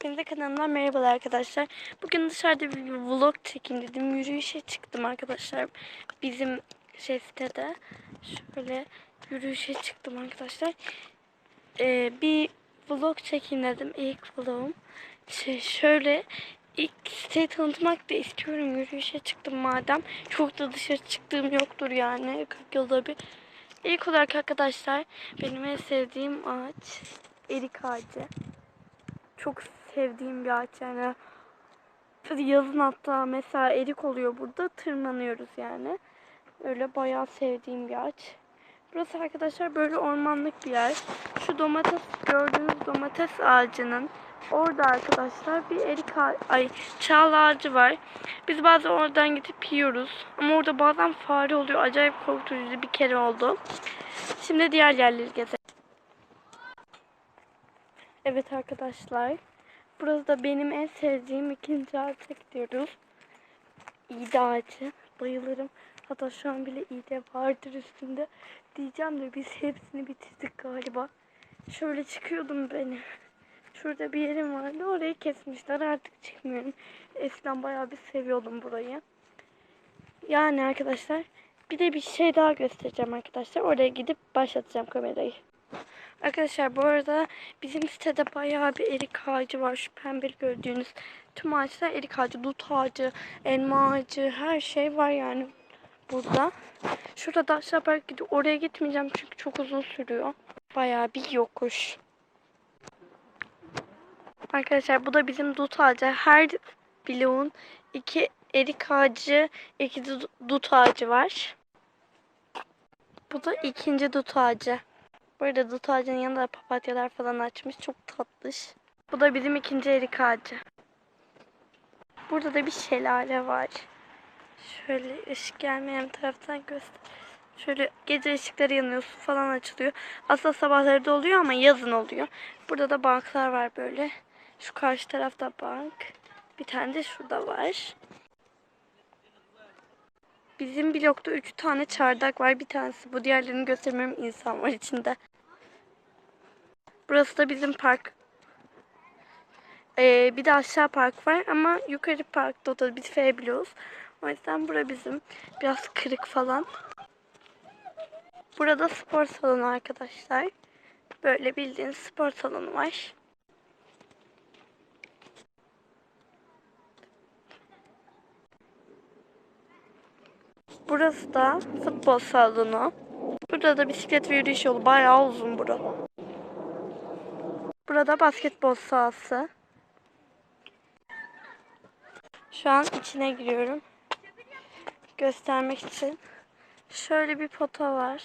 Hepinize kanalımdan merhabalar arkadaşlar. Bugün dışarıda bir vlog çekeyim dedim. Yürüyüşe çıktım arkadaşlar. Bizim şey sitede. Şöyle yürüyüşe çıktım arkadaşlar. Ee, bir vlog çekeyim dedim. İlk vlogum. Şey, şöyle ilk siteyi tanıtmak da istiyorum. Yürüyüşe çıktım madem. Çok da dışarı çıktığım yoktur yani. 40 yılda bir. İlk olarak arkadaşlar benim en sevdiğim ağaç erik ağacı çok sevdiğim bir ağaç yani. Yazın hatta mesela erik oluyor burada tırmanıyoruz yani. Öyle bayağı sevdiğim bir ağaç. Burası arkadaşlar böyle ormanlık bir yer. Şu domates gördüğünüz domates ağacının orada arkadaşlar bir erik ağacı, ay çağla ağacı var. Biz bazen oradan gidip yiyoruz. Ama orada bazen fare oluyor. Acayip korkutucu bir kere oldu. Şimdi diğer yerleri gezelim. Evet arkadaşlar. Burası da benim en sevdiğim ikinci ağaca gidiyoruz. İğde ağacı. Bayılırım. Hatta şu an bile iğde vardır üstünde. Diyeceğim de biz hepsini bitirdik galiba. Şöyle çıkıyordum beni. Şurada bir yerim vardı. Orayı kesmişler. Artık çıkmıyorum. Eskiden bayağı bir seviyordum burayı. Yani arkadaşlar bir de bir şey daha göstereceğim arkadaşlar. Oraya gidip başlatacağım kamerayı. Arkadaşlar bu arada bizim sitede bayağı bir erik ağacı var. Şu pembeli gördüğünüz tüm ağaçlar erik ağacı, dut ağacı, elma ağacı her şey var yani burada. Şurada da aşağı park gidiyor. Oraya gitmeyeceğim çünkü çok uzun sürüyor. Bayağı bir yokuş. Arkadaşlar bu da bizim dut ağacı. Her bloğun iki erik ağacı, iki du- dut ağacı var. Bu da ikinci dut ağacı. Bu arada dut ağacının yanında papatyalar falan açmış. Çok tatlış. Bu da bizim ikinci erik ağacı. Burada da bir şelale var. Şöyle ışık gelmeyen taraftan göster. Şöyle gece ışıkları yanıyor, su falan açılıyor. Aslında sabahları da oluyor ama yazın oluyor. Burada da banklar var böyle. Şu karşı tarafta bank. Bir tane de şurada var. Bizim blokta üç tane çardak var. Bir tanesi bu. Diğerlerini göstermiyorum. insan var içinde. Burası da bizim park. Ee, bir de aşağı park var ama yukarı parkta da biz F biliyoruz. O yüzden bura bizim. Biraz kırık falan. Burada spor salonu arkadaşlar. Böyle bildiğiniz spor salonu var. Burası da futbol salonu. Burada da bisiklet ve yürüyüş yolu. Bayağı uzun bura. Burada basketbol sahası. Şu an içine giriyorum. Göstermek için. Şöyle bir pota var.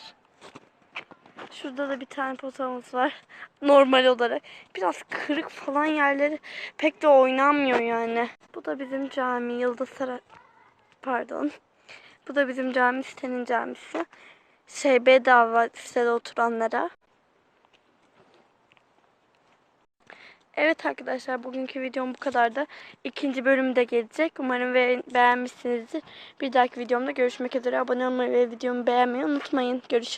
Şurada da bir tane potamız var. Normal olarak. Biraz kırık falan yerleri pek de oynanmıyor yani. Bu da bizim cami. Yıldız Saray. Pardon. Bu da bizim cami sitenin camisi. Şey bedava sitede oturanlara. Evet arkadaşlar bugünkü videom bu kadardı. İkinci bölüm de gelecek. Umarım beğenmişsinizdir. Bir dahaki videomda görüşmek üzere. Abone olmayı ve videomu beğenmeyi unutmayın. Görüşürüz.